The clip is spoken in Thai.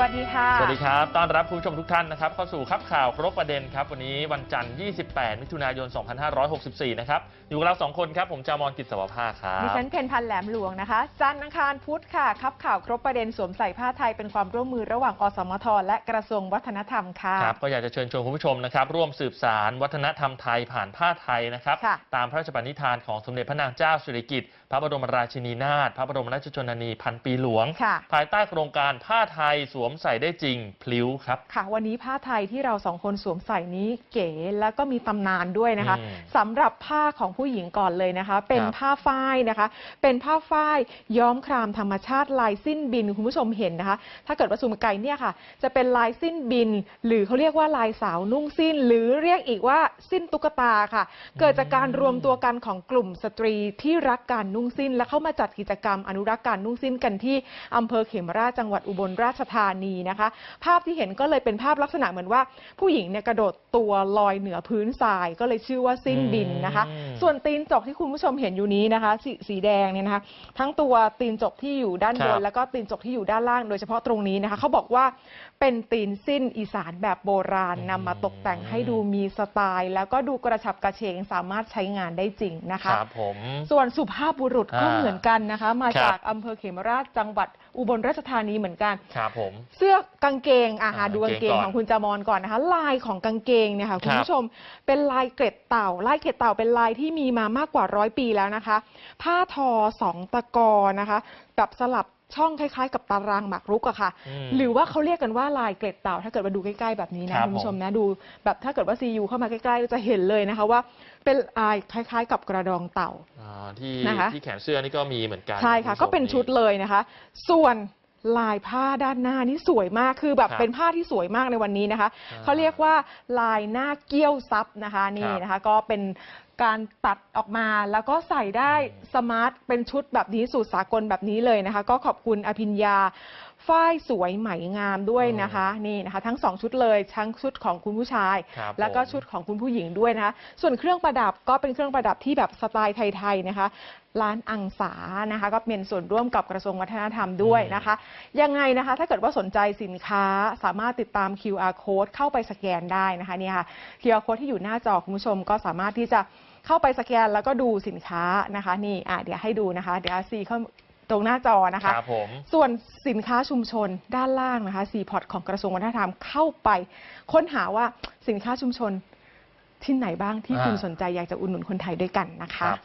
สวัสดีค่ะ สวัสดีครับ ต้อนรับคุณผู้ชมทุกท่านนะครับเข้าสู่ครับข่าวครบประเด็นครับ วันนี้วันจันทร์ 28 มิถุนายน 2564 นะครับ อยู่กับเราสองคนครับ ผมจามอนกิจสวภาครัดิบฉันเพนพันธ์แหลมหลวงนะคะ จันทร์อังคารพุธค่ะครับข่าวครบประเด็นสวมใส่ผ้าไทยเป็นความร่วมมือระหว่างอสมท และกระทรวงวัฒนธรรมค่ะครับก็อยากจะเชิญชวนคุณผู้ชมนะครับร่วมสืบสารวัฒนธรรมไทยผ่านผ้าไทยนะครับค่ะตามพระราชปณิธานของสมเด็จพระนางเจ้าสิริกิติ์พระบรมราชินีนาถพระบรมราชชนนีพันปีหลวงค่ะภายใต้โครงการผ้าไทยสวมใส่ได้จริงพลิ้วครับ ค่ะ วันนี้ผ้าไทยที่เราสองคนสวมใส่นี้เก๋แล้วก็มีตำนานด้วยนะคะอืมสำหรับผ้าของผู้หญิงก่อนเลยนะคะ เป็นครับผ้าฝ้ายนะคะ เป็นผ้าฝ้ายย้อมครามธรรมชาติลายสิ้นบินคุณผู้ชมเห็นนะคะ ถ้าเกิดว่าซูมไกลเนี่ยค่ะ จะเป็นลายสิ้นบิน หรือเขาเรียกว่าลายสาวนุ่งสิ้น หรือเรียกอีกว่าสิ้นตุ๊กตาค่ะ เกิดจากการรวมตัวกันของกลุ่มสตรีที่รักการนุ่งสิ้น และเข้ามาจัดกิจกรรมอนุรักษ์การนุ่งสิ้นกันที่อำเภอเขมราชจังหวัดอุบลราชธานีนะคะ ภาพที่เห็นก็เลยเป็นภาพลักษณะเหมือนว่า ผู้หญิงเนี่ยกระโดดตัวลอยเหนือพื้นทรายก็เลยชื่อว่าสิ้นบินนะคะ อืม ส่วนตีนจกที่คุณผู้ชมเห็นอยู่นี้นะคะสสีแดงเนี่ยนะคะทั้งตัวตีนจกที่อยู่ด้านบครันบแล้วก็ตีนจกที่อยู่ด้านล่างโดยเฉพาะตรงนี้นะคะเขาบอกว่าเป็นตีนสิ้นอีสานแบบโบราณนำมาตกแต่งให้ดูมีสไตล์ แล้วก็ดูกระฉับกระเฉงสามารถใช้งานได้จริงนะคคะรับผม ส่วนสุภาพบุรุษก็อ่าเหมือนกันนะคะ มาครับ จากอำเภอเขมราชจังหวัดอุบลราชธานีเหมือนกัน ครับผม เสื้อกางเกงอาหาอ่าดูกางเกงกางเกงก่อนของคุณจามอนก่อนนะคะ ลายของกางเกงเนี่ยค่ะคุณครับผู้ชมเป็นลายเกล็ดเต่า ลายเกล็ดเต่าเป็นลายที่มีมามากกว่าร้อยปีแล้วนะคะ ผ้าทอสองตะกอนะคะแบบสลับช่องคล้ายๆ กับตารางหมากรุกอะค่ะ อืมหรือว่าเขาเรียกกันว่าลายเกล็ดเต่า ถ้าเกิดมาดูใกล้ๆแบบนี้นะครับคุณผู้ชมนะดูแบบถ้าเกิดว่าซียูเข้ามาใกล้ๆจะเห็นเลยนะคะว่าเป็นลายคล้าย ๆ กับกระดองเต่า อ่าที่นะคะ ที่แขนเสื้อนี่ก็มีเหมือนกันใช่ค่ะณก็ผู้ชมเป็นชุดเลยนะคะ ส่วน ลายผ้าด้านหน้านี่สวยมากคือแบบครับเป็นผ้าที่สวยมากในวันนี้นะคะอ่าเขาเรียกว่าลายหน้าเกี้ยวซับนะคะนี่ครับนะคะก็เป็นการตัดออกมาแล้วก็ใส่ได้อืมสมาร์ทเป็นชุดแบบนี้สูตรสากลแบบนี้เลยนะคะ ก็ขอบคุณอภิญญา ฝ้ายสวยไหมงามด้วยนะคะนี่นะคะ ทั้งสองชุดเลยทั้งชุดของคุณผู้ชาย ครับแล้วก็ผม ชุดของคุณผู้หญิงด้วยนะคะ ส่วนเครื่องประดับก็เป็นเครื่องประดับที่แบบสไตล์ไทยๆนะคะ ร้านอังสานะคะ ก็เป็นส่วนร่วมกับกระทรวงวัฒนธรรมด้วยนะคะ ยังไงนะคะ ถ้าเกิดว่าสนใจสินค้าสามารถติดตาม QR code เข้าไปสแกนได้นะคะเนี่ยค่ะ QR code ที่อยู่หน้าจอคุณผู้ชมก็สามารถที่จะเข้าไปสแกนแล้วก็ดูสินค้านะคะ นี่อะเดี๋ยวให้ดูนะคะ เดี๋ยวซีเข้า ตรงหน้าจอนะคะ ครับผม ส่วนสินค้าชุมชนด้านล่างนะคะซีพอร์ตของกระทรวงวัฒนธรรมเข้าไป ค้นหาว่าสินค้าชุมชนที่ไหนบ้างที่อ่า คุณสนใจอยากจะอุดหนุนคนไทยด้วยกันนะคคะ รับ